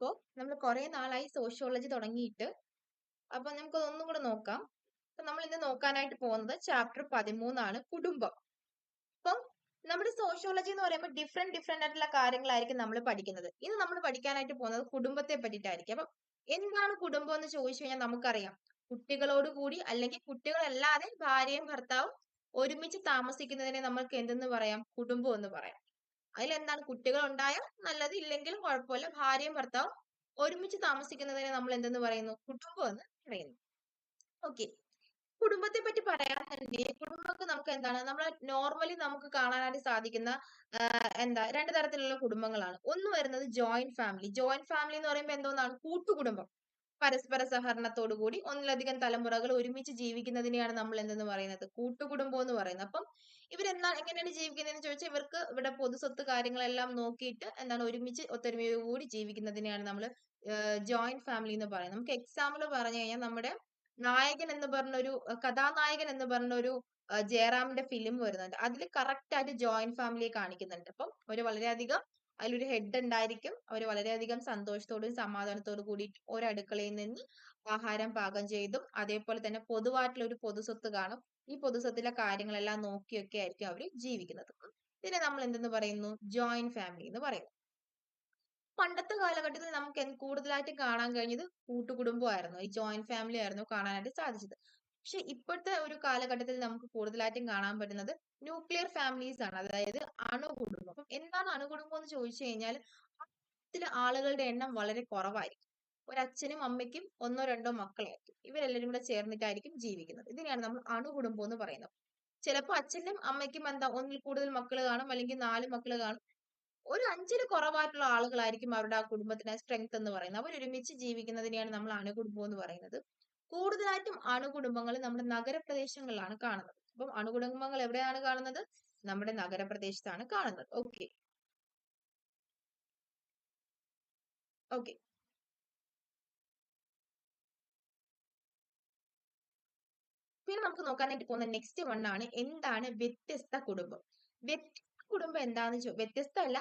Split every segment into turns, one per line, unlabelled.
ഇപ്പോ നമ്മൾ കുറെ നാളായി സോഷ്യോളജി തുടങ്ങിയിട്ട്. അപ്പൊ നമുക്ക് ഒന്നും കൂടെ നോക്കാം. അപ്പൊ നമ്മൾ ഇന്ന് നോക്കാനായിട്ട് പോകുന്നത് ചാപ്റ്റർ പതിമൂന്നാണ് കുടുംബം. അപ്പം നമ്മുടെ സോഷ്യോളജി എന്ന് പറയുമ്പോൾ ഡിഫറെന്റ് ഡിഫറെന്റ് ആയിട്ടുള്ള കാര്യങ്ങളായിരിക്കും നമ്മൾ പഠിക്കുന്നത്. ഇന്ന് നമ്മൾ പഠിക്കാനായിട്ട് പോകുന്നത് കുടുംബത്തെ പറ്റിയിട്ടായിരിക്കും. അപ്പം എന്താണ് കുടുംബം എന്ന് ചോദിച്ചു കഴിഞ്ഞാൽ നമുക്കറിയാം. കുട്ടികളോട് കൂടി അല്ലെങ്കിൽ കുട്ടികളല്ലാതെ ഭാര്യയും ഭർത്താവും ഒരുമിച്ച് താമസിക്കുന്നതിനെ നമ്മൾക്ക് എന്തെന്ന് പറയാം? കുടുംബം എന്ന് പറയാം. അതിലെന്താണ് കുട്ടികൾ ഉണ്ടായാൽ നല്ലത് ഇല്ലെങ്കിലും കുഴപ്പമില്ല. ഭാര്യയും ഭർത്താവും ഒരുമിച്ച് താമസിക്കുന്നതിനെ നമ്മൾ എന്തെന്ന് പറയുന്നു? കുടുംബം എന്ന് പറയുന്നു. ഓക്കെ കുടുംബത്തെ പറ്റി പറയാന്നുണ്ടെങ്കിൽ കുടുംബമൊക്കെ നമുക്ക് എന്താണ്? നമ്മൾ നോർമലി നമുക്ക് കാണാനായിട്ട് സാധിക്കുന്ന എന്താ രണ്ട് തരത്തിലുള്ള കുടുംബങ്ങളാണ്. ഒന്ന് വരുന്നത് ജോയിന്റ് ഫാമിലി ജോയിന്റ് ഫാമിലി എന്ന് പറയുമ്പോൾ എന്തോന്നാണ്? കൂട്ടുകുടുംബം. പരസ്പര സഹകരണത്തോടു കൂടി ഒന്നിലധികം തലമുറകൾ ഒരുമിച്ച് ജീവിക്കുന്നതിനെയാണ് നമ്മൾ എന്തെന്ന് പറയുന്നത്? കൂട്ടുകുടുംബം എന്ന് പറയുന്നത്. അപ്പം ഇവരെന്താ എങ്ങനെയാണ് ജീവിക്കുന്നതെന്ന് ചോദിച്ചാൽ ഇവർക്ക് ഇവിടെ പൊതുസ്വത്ത് കാര്യങ്ങളെല്ലാം നോക്കിയിട്ട് എന്താണ് ഒരുമിച്ച് ഒത്തൊരുമയോടുകൂടി ജീവിക്കുന്നതിനെയാണ് നമ്മൾ ജോയിന്റ് ഫാമിലി എന്ന് പറയുന്നത്. നമുക്ക് എക്സാമ്പിൾ പറഞ്ഞു കഴിഞ്ഞാൽ നമ്മുടെ നായകൻ എന്ന് പറഞ്ഞൊരു കഥാനായകൻ എന്ന് പറഞ്ഞൊരു ജയറാമിന്റെ ഫിലിം വരുന്നുണ്ട്. അതിൽ കറക്റ്റ് ആയിട്ട് ജോയിന്റ് ഫാമിലിയെ കാണിക്കുന്നുണ്ട്. അപ്പം ഒരു വളരെയധികം അതിലൊരു ഹെഡ് ഉണ്ടായിരിക്കും. അവർ വളരെയധികം സന്തോഷത്തോടും സമാധാനത്തോടും കൂടി ഒരടുക്കളയിൽ നിന്ന് ആഹാരം പാകം ചെയ്തും അതേപോലെ തന്നെ പൊതുവായിട്ടുള്ള ഒരു പൊതുസ്വത്ത് കാണും. ഈ പൊതുസ്വത്തിലെ കാര്യങ്ങളെല്ലാം നോക്കിയൊക്കെ ആയിരിക്കും അവർ ജീവിക്കുന്നത്. ഇതിനെ നമ്മൾ എന്തെന്ന് പറയുന്നു? ജോയിന്റ് ഫാമിലി എന്ന് പറയുന്നു. പണ്ടത്തെ കാലഘട്ടത്തിൽ നമുക്ക് കൂടുതലായിട്ട് കാണാൻ കഴിഞ്ഞത്? കൂട്ടുകുടുംബമായിരുന്നു. ഈ ജോയിന്റ് ഫാമിലി ആയിരുന്നു കാണാനായിട്ട് സാധിച്ചത്. പക്ഷെ ഇപ്പോഴത്തെ ഒരു കാലഘട്ടത്തിൽ നമുക്ക് കൂടുതലായിട്ടും കാണാൻ പറ്റുന്നത് ന്യൂക്ലിയർ ഫാമിലീസ് ആണ്. അതായത് അണുകുടുംബം. അപ്പം എന്താണ് അണുകുടുംബം എന്ന് ചോദിച്ചു കഴിഞ്ഞാൽ അതിലെ ആളുകളുടെ എണ്ണം വളരെ കുറവായിരിക്കും. ഒരു അച്ഛനും അമ്മയ്ക്കും ഒന്നോ രണ്ടോ മക്കളായിരിക്കും. ഇവരെല്ലാവരും കൂടെ ചേർന്നിട്ടായിരിക്കും ജീവിക്കുന്നത്. ഇതിനെയാണ് നമ്മൾ അണുകുടുംബം എന്ന് പറയുന്നത്. ചിലപ്പോൾ അച്ഛനും അമ്മയ്ക്കും എന്താ ഒന്നിൽ കൂടുതൽ മക്കൾ കാണും അല്ലെങ്കിൽ നാല് മക്കൾ കാണും. ഒരു അഞ്ചിൽ കുറവായിട്ടുള്ള ആളുകളായിരിക്കും അവരുടെ ആ കുടുംബത്തിന് സ്ട്രെങ്ത് എന്ന് പറയുന്നത്. അവരൊരുമിച്ച് ജീവിക്കുന്നതിനെയാണ് നമ്മൾ അണുകുടുംബം എന്ന് പറയുന്നത്. കൂടുതലായിട്ടും അണുകുടുംബങ്ങൾ നമ്മുടെ നഗരപ്രദേശങ്ങളിലാണ് കാണുന്നത്. അപ്പം അണുകുടുംബങ്ങൾ എവിടെയാണ് കാണുന്നത്? നമ്മുടെ നഗരപ്രദേശത്താണ് കാണുന്നത്. ഓക്കെ. ഓക്കെ. പിന്നെ നമുക്ക് നോക്കാനായിട്ട് പോകുന്ന നെക്സ്റ്റ് വൺ ആണ് എന്താണ് വ്യത്യസ്ത കുടുംബം? വ്യത്യസ്ത കുടുംബം എന്താണെന്ന് ചോ വ്യത്യസ്ത അല്ല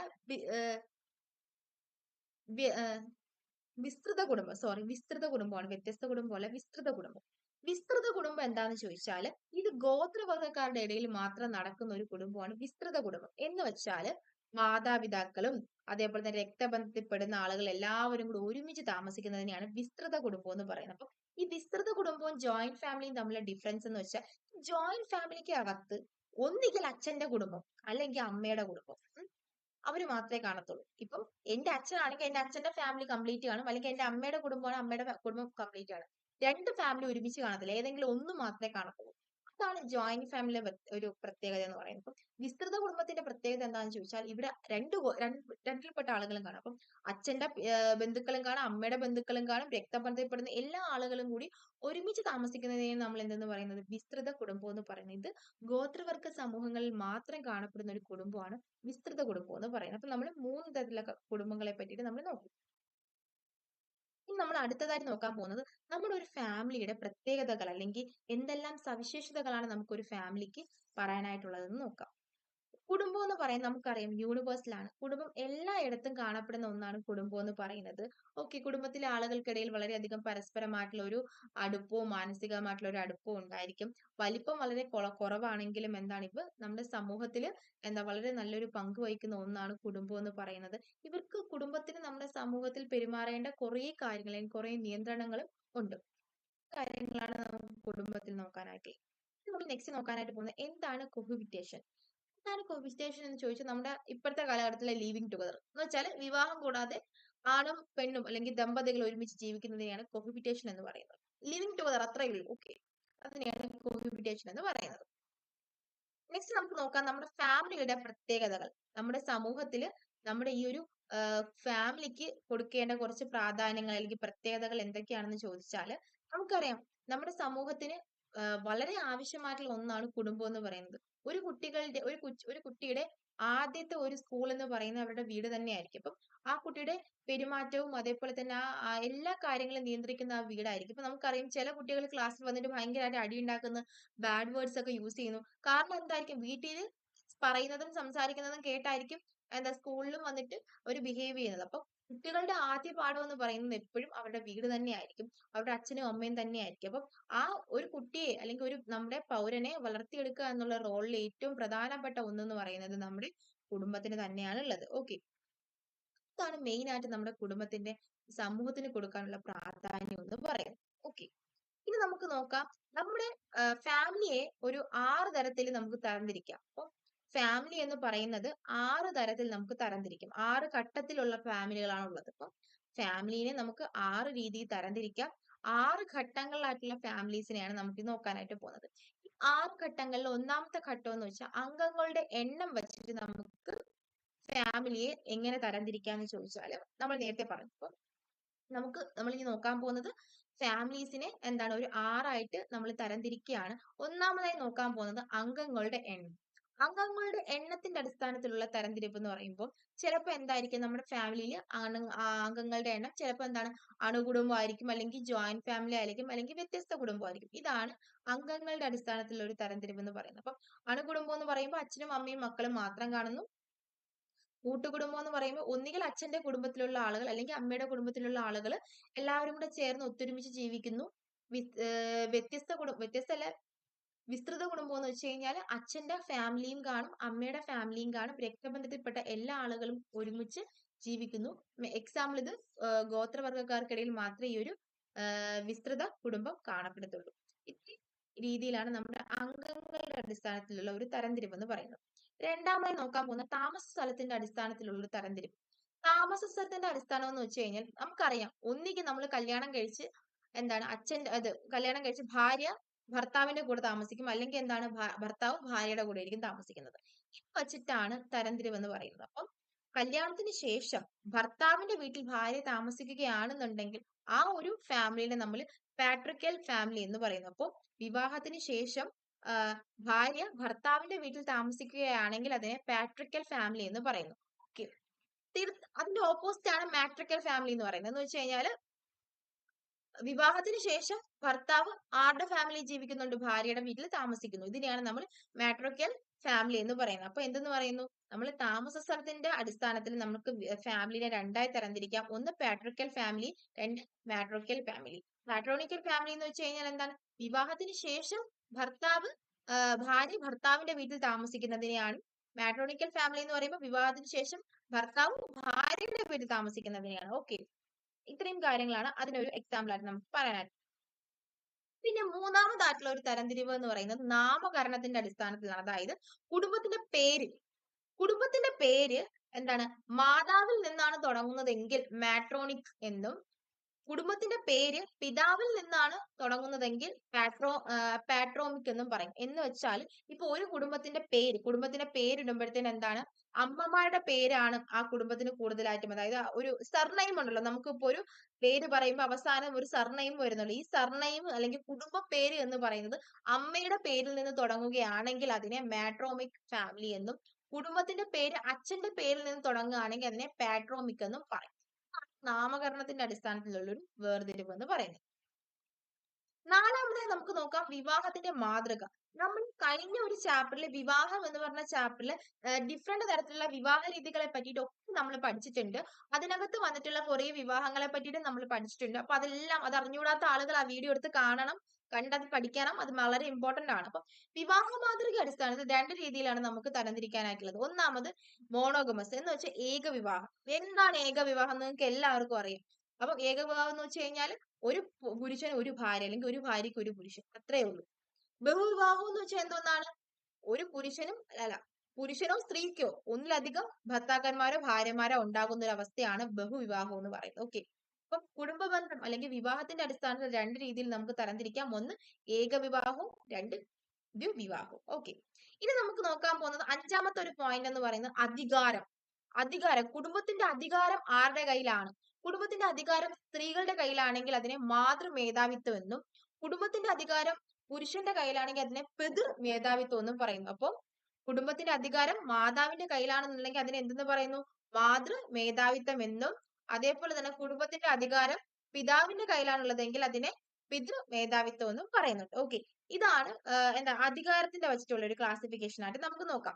വിസ്തൃത കുടുംബം സോറി വിസ്തൃത കുടുംബമാണ് വ്യത്യസ്ത കുടുംബമല്ല വിസ്തൃത കുടുംബം. വിസ്തൃത കുടുംബം എന്താന്ന് ചോദിച്ചാൽ ഇത് ഗോത്രവർഗക്കാരുടെ ഇടയിൽ മാത്രം നടക്കുന്ന ഒരു കുടുംബമാണ് വിസ്തൃത കുടുംബം. എന്ന് വെച്ചാൽ മാതാപിതാക്കളും അതേപോലെ തന്നെ രക്തബന്ധത്തിൽപ്പെടുന്ന ആളുകൾ എല്ലാവരും കൂടി ഒരുമിച്ച് താമസിക്കുന്നതിനെയാണ് വിസ്തൃത കുടുംബം എന്ന് പറയുന്നത്. അപ്പൊ ഈ വിസ്തൃത കുടുംബവും ജോയിന്റ് ഫാമിലിയും തമ്മിലുള്ള ഡിഫറൻസ് എന്ന് വെച്ചാൽ ജോയിന്റ് ഫാമിലിക്ക് അകത്ത് ഒന്നുകിൽ അച്ഛന്റെ കുടുംബം അല്ലെങ്കിൽ അമ്മയുടെ കുടുംബം. അവർ മാത്രമേ കാണത്തുള്ളൂ. ഇപ്പം എന്റെ അച്ഛനാണെങ്കിൽ എന്റെ അച്ഛന്റെ ഫാമിലി കംപ്ലീറ്റ് കാണും. അല്ലെങ്കിൽ എന്റെ അമ്മയുടെ കുടുംബമാണ് അമ്മയുടെ കുടുംബം കംപ്ലീറ്റ് ആണ്. രണ്ട് ഫാമിലി ഒരുമിച്ച് കാണത്തില്ല. ഏതെങ്കിലും ഒന്ന് മാത്രമേ കാണത്തുള്ളൂ. അതാണ് ജോയിന്റ് ഫാമിലിയിലെ ഒരു പ്രത്യേകത എന്ന് പറയുന്നത്. അപ്പം വിസ്തൃത കുടുംബത്തിന്റെ പ്രത്യേകത എന്താണെന്ന് ചോദിച്ചാൽ ഇവിടെ രണ്ട് രണ്ടിൽപ്പെട്ട ആളുകളും കാണും. അപ്പം അച്ഛന്റെ ബന്ധുക്കളും കാണും അമ്മയുടെ ബന്ധുക്കളും കാണും രക്തബന്ധപ്പെടുന്ന എല്ലാ ആളുകളും കൂടി ഒരുമിച്ച് താമസിക്കുന്നതിനെ നമ്മൾ എന്തെന്ന് പറയുന്നത്? വിസ്തൃത കുടുംബം എന്ന് പറയുന്നത്. ഇത് ഗോത്രവർഗ സമൂഹങ്ങളിൽ മാത്രം കാണപ്പെടുന്ന ഒരു കുടുംബമാണ് വിസ്തൃത കുടുംബം എന്ന് പറയുന്നത്. അപ്പൊ നമ്മൾ മൂന്ന് തരത്തിലുള്ള കുടുംബങ്ങളെ പറ്റിയിട്ട് നമ്മൾ നോക്കും. ഇനി നമ്മൾ അടുത്തതായിട്ട് നോക്കാൻ പോകുന്നത് നമ്മുടെ ഒരു ഫാമിലിയുടെ പ്രത്യേകതകൾ അല്ലെങ്കിൽ എന്തെല്ലാം സവിശേഷതകളാണ് നമുക്ക് ഒരു ഫാമിലിക്ക് പറയാനായിട്ടുള്ളതെന്ന് നോക്കാം. കുടുംബം എന്ന് പറയുന്നത് നമുക്കറിയാം യൂണിവേഴ്സലാണ് കുടുംബം എല്ലായിടത്തും കാണപ്പെടുന്ന ഒന്നാണ് കുടുംബം എന്ന് പറയുന്നത്. ഓക്കെ കുടുംബത്തിലെ ആളുകൾക്കിടയിൽ വളരെയധികം പരസ്പരമായിട്ടുള്ള ഒരു അടുപ്പവും മാനസികമായിട്ടുള്ള ഒരു അടുപ്പവും ഉണ്ടായിരിക്കും. വലിപ്പം വളരെ കുറവാണെങ്കിലും എന്താണ് ഇപ്പൊ നമ്മുടെ സമൂഹത്തിൽ എന്താ വളരെ നല്ലൊരു പങ്ക് വഹിക്കുന്ന ഒന്നാണ് കുടുംബം എന്ന് പറയുന്നത്. ഇവർക്ക് കുടുംബത്തിന് നമ്മുടെ സമൂഹത്തിൽ പെരുമാറേണ്ട കുറേ കാര്യങ്ങൾ കുറേ നിയന്ത്രണങ്ങളും ഉണ്ട്. കാര്യങ്ങളാണ് നമുക്ക് കുടുംബത്തിൽ നോക്കാനായിട്ട്. നമ്മൾ നെക്സ്റ്റ് നോക്കാനായിട്ട് പോകുന്നത്. എന്താണ് കൊഹിബിറ്റേഷൻ എന്താണ് കോവിസ്റ്റേഷൻ എന്ന് ചോദിച്ചാൽ നമ്മുടെ ഇപ്പോഴത്തെ കാലഘട്ടത്തിലെ ലീവിങ് ടുഗദർ എന്ന് വെച്ചാൽ വിവാഹം കൂടാതെ ആണും പെണ്ണും അല്ലെങ്കിൽ ദമ്പതികൾ ഒരുമിച്ച് ജീവിക്കുന്നതിനെയാണ് കോഹിബിറ്റേഷൻ എന്ന് പറയുന്നത്. ലിവിങ് ടുഗദർ അത്രയേ ഉള്ളൂ. ഓക്കെ അതിനെയാണ് കോഹിബിറ്റേഷൻ എന്ന് പറയുന്നത്. നെക്സ്റ്റ് നമുക്ക് നോക്കാം നമ്മുടെ ഫാമിലിയുടെ പ്രത്യേകതകൾ. നമ്മുടെ സമൂഹത്തിൽ നമ്മുടെ ഈ ഒരു ഫാമിലിക്ക് കൊടുക്കേണ്ട കുറച്ച് പ്രാധാന്യങ്ങൾ അല്ലെങ്കിൽ പ്രത്യേകതകൾ എന്തൊക്കെയാണെന്ന് ചോദിച്ചാൽ നമുക്കറിയാം നമ്മുടെ സമൂഹത്തിന് വളരെ ആവശ്യമായിട്ടുള്ള ഒന്നാണ് കുടുംബം എന്ന് പറയുന്നത്. ഒരു കുട്ടികളുടെ ഒരു ഒരു കുട്ടിയുടെ ആദ്യത്തെ ഒരു സ്കൂൾ എന്ന് പറയുന്നത് അവരുടെ വീട് തന്നെയായിരിക്കും. അപ്പം ആ കുട്ടിയുടെ പെരുമാറ്റവും അതേപോലെ തന്നെ ആ എല്ലാ കാര്യങ്ങളും നിയന്ത്രിക്കുന്ന ആ വീടായിരിക്കും. ഇപ്പൊ നമുക്കറിയാം ചില കുട്ടികൾ ക്ലാസ്സിൽ വന്നിട്ട് ഭയങ്കരമായിട്ട് അടി ഉണ്ടാക്കുന്ന ബാഡ് വേർഡ്സ് ഒക്കെ യൂസ് ചെയ്യുന്നു. കാരണം എന്തായിരിക്കും? വീട്ടിൽ പറയുന്നതും സംസാരിക്കുന്നതും കേട്ടായിരിക്കും എന്താ സ്കൂളിലും വന്നിട്ട് ഒരു ബിഹേവ് ചെയ്യുന്നത്. അപ്പം കുട്ടികളുടെ ആദ്യ പാഠം എന്ന് പറയുന്നത് എപ്പോഴും അവരുടെ വീട് തന്നെയായിരിക്കും. അവരുടെ അച്ഛനും അമ്മയും തന്നെയായിരിക്കും. അപ്പം ആ ഒരു കുട്ടിയെ അല്ലെങ്കിൽ ഒരു നമ്മുടെ പൗരനെ വളർത്തിയെടുക്കുക എന്നുള്ള റോളിൽ ഏറ്റവും പ്രധാനപ്പെട്ട ഒന്നെന്ന് പറയുന്നത് നമ്മുടെ കുടുംബത്തിന് തന്നെയാണ് ഉള്ളത്. ഓക്കെ. ഇതാണ് മെയിൻ ആയിട്ട് നമ്മുടെ കുടുംബത്തിന്റെ സമൂഹത്തിന് കൊടുക്കാനുള്ള പ്രാധാന്യം എന്ന് പറയുന്നത്. ഓക്കെ. ഇനി നമുക്ക് നോക്കാം നമ്മുടെ ഫാമിലിയെ ഒരു ആറ് തരത്തിൽ നമുക്ക് തരംതിരിക്കാം. അപ്പൊ ഫാമിലി എന്ന് പറയുന്നത് ആറ് തരത്തിൽ നമുക്ക് തരംതിരിക്കാം. ആറ് ഘട്ടത്തിലുള്ള ഫാമിലികളാണ് ഉള്ളത്. അപ്പം ഫാമിലിനെ നമുക്ക് ആറ് രീതിയിൽ തരംതിരിക്കാം. ആറ് ഘട്ടങ്ങളിലായിട്ടുള്ള ഫാമിലീസിനെയാണ് നമുക്ക് നോക്കാനായിട്ട് പോകുന്നത്. ആറ് ഘട്ടങ്ങളിൽ ഒന്നാമത്തെ ഘട്ടം എന്ന് വെച്ചാൽ അംഗങ്ങളുടെ എണ്ണം വെച്ചിട്ട് നമുക്ക് ഫാമിലിയെ എങ്ങനെ തരംതിരിക്കാന്ന് ചോദിച്ചാൽ നമ്മൾ നേരത്തെ പറഞ്ഞു. ഇപ്പം നമുക്ക് നമ്മൾ ഇനി നോക്കാൻ പോകുന്നത് ഫാമിലീസിനെ എന്താണ് ഒരു ആറായിട്ട് നമ്മൾ തരംതിരിക്കുകയാണ്. ഒന്നാമതായി നോക്കാൻ പോകുന്നത് അംഗങ്ങളുടെ എണ്ണം. അംഗങ്ങളുടെ എണ്ണത്തിന്റെ അടിസ്ഥാനത്തിലുള്ള തരംതിരിവ് എന്ന് പറയുമ്പോൾ ചിലപ്പോൾ എന്തായിരിക്കും നമ്മുടെ ഫാമിലിയിൽ അംഗങ്ങളുടെ എണ്ണം ചിലപ്പോൾ എന്താണ് അണുകുടുംബമായിരിക്കും അല്ലെങ്കിൽ ജോയിന്റ് ഫാമിലി ആയിരിക്കും അല്ലെങ്കിൽ വ്യത്യസ്ത കുടുംബമായിരിക്കും. ഇതാണ് അംഗങ്ങളുടെ അടിസ്ഥാനത്തിലുള്ള ഒരു തരംതിരിവ് എന്ന് പറയുന്നത്. അപ്പം അണുകുടുംബം എന്ന് പറയുമ്പോൾ അച്ഛനും അമ്മയും മക്കളും മാത്രം കാണുന്നു. കൂട്ടുകുടുംബം എന്ന് പറയുമ്പോൾ ഒന്നുകിൽ അച്ഛന്റെ കുടുംബത്തിലുള്ള ആളുകൾ അല്ലെങ്കിൽ അമ്മയുടെ കുടുംബത്തിലുള്ള ആളുകൾ എല്ലാവരും കൂടെ ചേർന്ന് ഒത്തൊരുമിച്ച് ജീവിക്കുന്നു. വ്യത്യസ്ത കുടും വ്യത്യസ്ത അല്ല വിസ്തൃത കുടുംബം എന്ന് വെച്ച് കഴിഞ്ഞാൽ അച്ഛന്റെ ഫാമിലിയും കാണും അമ്മയുടെ ഫാമിലിയും കാണും രക്തബന്ധത്തിൽപ്പെട്ട എല്ലാ ആളുകളും ഒരുമിച്ച് ജീവിക്കുന്നു. എക്സാമ്പിൾ ഇത് ഗോത്രവർഗക്കാർക്കിടയിൽ മാത്രമേ ഈ ഒരു വിസ്തൃത കുടുംബം കാണപ്പെടുത്തുള്ളൂ രീതിയിലാണ് നമ്മുടെ അംഗങ്ങളുടെ അടിസ്ഥാനത്തിലുള്ള ഒരു തരംതിരിവ് എന്ന് പറയുന്നത്. രണ്ടാമതായി നോക്കാൻ പോകുന്ന താമസ സ്ഥലത്തിന്റെ അടിസ്ഥാനത്തിലുള്ള ഒരു തരംതിരിവ്. താമസ സ്ഥലത്തിന്റെ അടിസ്ഥാനം എന്ന് വെച്ച് കഴിഞ്ഞാൽ നമുക്കറിയാം ഒന്നുകിൽ നമ്മൾ കല്യാണം കഴിച്ച് എന്താണ് അച്ഛൻ അത് കല്യാണം കഴിച്ച് ഭാര്യ ഭർത്താവിന്റെ കൂടെ താമസിക്കും അല്ലെങ്കിൽ എന്താണ് ഭർത്താവ് ഭാര്യയുടെ കൂടെ ആയിരിക്കും താമസിക്കുന്നത്. ഇത് വച്ചിട്ടാണ് തരംതിരിവ് എന്ന് പറയുന്നത്. അപ്പം കല്യാണത്തിന് ശേഷം ഭർത്താവിന്റെ വീട്ടിൽ ഭാര്യ താമസിക്കുകയാണെന്നുണ്ടെങ്കിൽ ആ ഒരു ഫാമിലിനെ നമ്മൾ പാട്രിക്കൽ ഫാമിലി എന്ന് പറയുന്നു. അപ്പോൾ വിവാഹത്തിന് ശേഷം ഭാര്യ ഭർത്താവിന്റെ വീട്ടിൽ താമസിക്കുകയാണെങ്കിൽ അതിനെ പാട്രിക്കൽ ഫാമിലി എന്ന് പറയുന്നു. ഓക്കെ. അതിന്റെ ഓപ്പോസിറ്റ് ആണ് മാട്രിക്കൽ ഫാമിലി എന്ന് പറയുന്നത്. എന്ന് വെച്ച് കഴിഞ്ഞാൽ വിവാഹത്തിന് ശേഷം ഭർത്താവ് ആരുടെ ഫാമിലി ജീവിക്കുന്നുണ്ട് ഭാര്യയുടെ വീട്ടിൽ താമസിക്കുന്നു. ഇതിനെയാണ് നമ്മൾ മാട്രോക്കൽ ഫാമിലി എന്ന് പറയുന്നത്. അപ്പൊ എന്തെന്ന് പറയുന്നു നമ്മൾ താമസ സ്ഥലത്തിന്റെ അടിസ്ഥാനത്തിൽ നമുക്ക് ഫാമിലിനെ രണ്ടായി തരംതിരിക്കാം. ഒന്ന് പാട്രിക്കൽ ഫാമിലി, രണ്ട് മാട്രോക്കൽ ഫാമിലി. മാട്രോണിക്കൽ ഫാമിലി എന്ന് വെച്ച് കഴിഞ്ഞാൽ എന്താണ് വിവാഹത്തിന് ശേഷം ഭർത്താവ് ഭാര്യ ഭർത്താവിന്റെ വീട്ടിൽ താമസിക്കുന്നതിനെയാണ് മാട്രോണിക്കൽ ഫാമിലി എന്ന് പറയുമ്പോൾ വിവാഹത്തിന് ശേഷം ഭർത്താവ് ഭാര്യയുടെ വീട്ടിൽ താമസിക്കുന്നതിനെയാണ്. ഓക്കെ. ഇത്രയും കാര്യങ്ങളാണ് അതിനൊരു എക്സാമ്പിൾ ആയിട്ട് നമുക്ക് പറയാനായിട്ട്. പിന്നെ മൂന്നാമതായിട്ടുള്ള ഒരു തരംതിരിവ് എന്ന് പറയുന്നത് നാമകരണത്തിന്റെ അടിസ്ഥാനത്തിലാണ്. അതായത് കുടുംബത്തിന്റെ പേര് കുടുംബത്തിന്റെ പേര് എന്താണ് മാതാവിൽ നിന്നാണ് തുടങ്ങുന്നതെങ്കിൽ മാട്രോണിക് എന്നും കുടുംബത്തിന്റെ പേര് പിതാവിൽ നിന്നാണ് തുടങ്ങുന്നതെങ്കിൽ പാട്രോ പാട്രോമിക് എന്നും പറയും. എന്ന് വെച്ചാൽ ഇപ്പൊ ഒരു കുടുംബത്തിന്റെ പേര് കുടുംബത്തിന്റെ പേരിടുമ്പോഴത്തേന് എന്താണ് അമ്മമാരുടെ പേരാണ് ആ കുടുംബത്തിന് കൂടുതലായിട്ടും അതായത് ഒരു സർനെയിം ഉണ്ടല്ലോ നമുക്കിപ്പോ ഒരു പേര് പറയുമ്പോൾ അവസാനം ഒരു സർനെയിം വരുന്നുള്ളൂ. ഈ സർനെയിം അല്ലെങ്കിൽ കുടുംബ പേര് എന്ന് പറയുന്നത് അമ്മയുടെ പേരിൽ നിന്ന് തുടങ്ങുകയാണെങ്കിൽ അതിനെ മാട്രോമിക് ഫാമിലി എന്നും കുടുംബത്തിന്റെ പേര് അച്ഛന്റെ പേരിൽ നിന്ന് തുടങ്ങുകയാണെങ്കിൽ അതിനെ പാട്രോമിക് എന്നും പറയും. നാമകരണത്തിന്റെ അടിസ്ഥാനത്തിലുള്ള ഒരു വേർതിരിവ് എന്ന് പറയുന്നത്. നാലാമതായി നമുക്ക് നോക്കാം വിവാഹത്തിന്റെ മാതൃക. നമ്മൾ കഴിഞ്ഞ ഒരു ചാപ്റ്ററിൽ വിവാഹം എന്ന് പറഞ്ഞ ചാപ്റ്ററിൽ ഡിഫറെന്റ് തരത്തിലുള്ള വിവാഹ രീതികളെ പറ്റിയിട്ട് ഒക്കെ നമ്മൾ പഠിച്ചിട്ടുണ്ട്. അതിനകത്ത് വന്നിട്ടുള്ള കുറെ വിവാഹങ്ങളെ പറ്റിയിട്ട് നമ്മൾ പഠിച്ചിട്ടുണ്ട്. അപ്പൊ അതെല്ലാം അത് അറിഞ്ഞുകൂടാത്ത ആളുകൾ ആ വീഡിയോ എടുത്ത് കാണണം. കണ്ടത് പഠിക്കണം. അത് വളരെ ഇമ്പോർട്ടന്റ് ആണ്. അപ്പൊ വിവാഹ മാതൃക അടിസ്ഥാനത്തിൽ രണ്ട് രീതിയിലാണ് നമുക്ക് തരംതിരിക്കാനായിട്ടുള്ളത്. ഒന്നാമത് മോണോഗമസ് എന്ന് വെച്ചാൽ ഏകവിവാഹം. എന്താണ് ഏകവിവാഹം എന്ന് നിങ്ങൾക്ക് എല്ലാവർക്കും അറിയാം. അപ്പൊ ഏകവിവാഹം എന്ന് വെച്ച് കഴിഞ്ഞാൽ ഒരു പുരുഷൻ ഒരു ഭാര്യ അല്ലെങ്കിൽ ഒരു ഭാര്യയ്ക്ക് ഒരു പുരുഷൻ അത്രേ ഉള്ളൂ. ബഹുവിവാഹം എന്ന് വെച്ചാൽ എന്തോന്നാണ് ഒരു പുരുഷനും അല്ല പുരുഷനോ സ്ത്രീക്കോ ഒന്നിലധികം ഭർത്താക്കന്മാരോ ഭാര്യമാരോ ഉണ്ടാകുന്ന ഒരു അവസ്ഥയാണ് ബഹുവിവാഹം എന്ന് പറയുന്നത്. ഓക്കെ. അപ്പം കുടുംബ ബന്ധം അല്ലെങ്കിൽ വിവാഹത്തിന്റെ അടിസ്ഥാനത്തിൽ രണ്ട് രീതിയിൽ നമുക്ക് തരംതിരിക്കാം. ഒന്ന് ഏകവിവാഹവും രണ്ട് ദ്വിവിവാഹവും. ഓക്കെ. ഇനി നമുക്ക് നോക്കാൻ പോകുന്നത് അഞ്ചാമത്തെ ഒരു പോയിന്റ് എന്ന് പറയുന്നത് അധികാരം. അധികാരം കുടുംബത്തിന്റെ അധികാരം ആരുടെ കയ്യിലാണ്? കുടുംബത്തിന്റെ അധികാരം സ്ത്രീകളുടെ കയ്യിലാണെങ്കിൽ അതിനെ മാതൃമേധാവിത്വം എന്നും കുടുംബത്തിന്റെ അധികാരം പുരുഷന്റെ കയ്യിലാണെങ്കിൽ അതിനെ പിതൃ മേധാവിത്വം എന്നും പറയുന്നു. അപ്പൊ കുടുംബത്തിന്റെ അധികാരം മാതാവിന്റെ കയ്യിലാണെന്നുണ്ടെങ്കിൽ അതിനെ എന്തെന്ന് പറയുന്നു മാതൃ മേധാവിത്വം എന്നും അതേപോലെ തന്നെ കുടുംബത്തിന്റെ അധികാരം പിതാവിന്റെ കയ്യിലാണുള്ളതെങ്കിൽ അതിനെ പിതൃ മേധാവിത്വം എന്നും പറയുന്നുണ്ട്. ഓക്കെ. ഇതാണ് എന്താ അധികാരത്തിന്റെ വെച്ചിട്ടുള്ള ഒരു ക്ലാസിഫിക്കേഷൻ ആയിട്ട് നമുക്ക് നോക്കാം.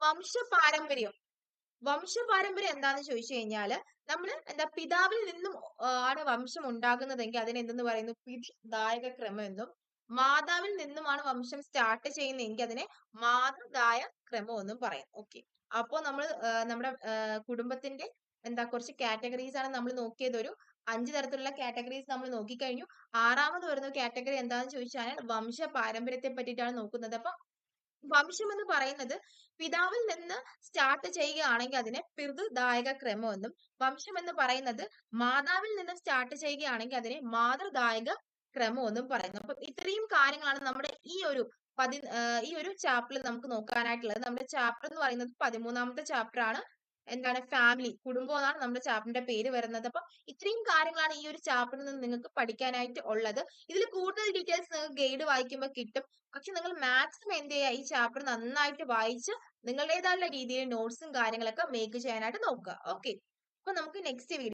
വംശപാരമ്പര്യം വംശപാരമ്പര്യം എന്താന്ന് ചോദിച്ചു കഴിഞ്ഞാൽ നമ്മൾ എന്താ പിതാവിൽ നിന്നും ആണ് വംശം ഉണ്ടാകുന്നതെങ്കിൽ അതിനെ എന്തെന്ന് പറയുന്നു? പിതൃദായക ക്രമം എന്നും മാതാവിൽ നിന്നുമാണ് വംശം സ്റ്റാർട്ട് ചെയ്യുന്നതെങ്കിൽ അതിനെ മാതൃദായ ക്രമം എന്നും പറയും. ഓക്കെ അപ്പോ നമ്മൾ നമ്മുടെ കുടുംബത്തിന്റെ എന്താ കുറച്ച് കാറ്റഗറീസ് ആണ് നമ്മൾ നോക്കിയത്. ഒരു അഞ്ച് തരത്തിലുള്ള കാറ്റഗറീസ് നമ്മൾ നോക്കിക്കഴിഞ്ഞു. ആറാമത് വരുന്ന കാറ്റഗറി എന്താണെന്ന് ചോദിച്ചാൽ വംശ പാരമ്പര്യത്തെ പറ്റിയിട്ടാണ് നോക്കുന്നത്. അപ്പൊ വംശം എന്ന് പറയുന്നത് പിതാവിൽ നിന്ന് സ്റ്റാർട്ട് ചെയ്യുകയാണെങ്കിൽ അതിനെ പിതൃദായക ക്രമം എന്നും വംശം എന്ന് പറയുന്നത് മാതാവിൽ നിന്ന് സ്റ്റാർട്ട് ചെയ്യുകയാണെങ്കിൽ അതിനെ മാതൃദായക ക്രമം എന്നും പറയുന്നു. അപ്പൊ ഇത്രയും കാര്യങ്ങളാണ് നമ്മുടെ ഈ ഒരു പതി ഈ ഒരു ചാപ്റ്ററിൽ നമുക്ക് നോക്കാനായിട്ടുള്ളത്. നമ്മുടെ ചാപ്റ്റർ എന്ന് പറയുന്നത് പതിമൂന്നാമത്തെ ചാപ്റ്റർ ആണ്. എന്താണ് ഫാമിലി കുടുംബം എന്നാണ് നമ്മുടെ ചാപ്റ്ററിന്റെ പേര് വരുന്നത്. അപ്പൊ ഇത്രയും കാര്യങ്ങളാണ് ഈ ഒരു ചാപ്റ്ററിൽ നിന്ന് നിങ്ങൾക്ക് പഠിക്കാനായിട്ട് ഉള്ളത്. ഇതിൽ കൂടുതൽ ഡീറ്റെയിൽസ് നിങ്ങൾക്ക് ഗൈഡ് വായിക്കുമ്പോൾ കിട്ടും. പക്ഷെ നിങ്ങൾ മാക്സിമം എന്ത് ചെയ്യുക? ഈ ചാപ്റ്റർ നന്നായിട്ട് വായിച്ച് നിങ്ങളുടേതായുള്ള രീതിയിൽ നോട്ട്സും കാര്യങ്ങളൊക്കെ മേക്ക് ചെയ്യാനായിട്ട് നോക്കുക. ഓക്കെ അപ്പൊ നമുക്ക് നെക്സ്റ്റ് വീഡിയോ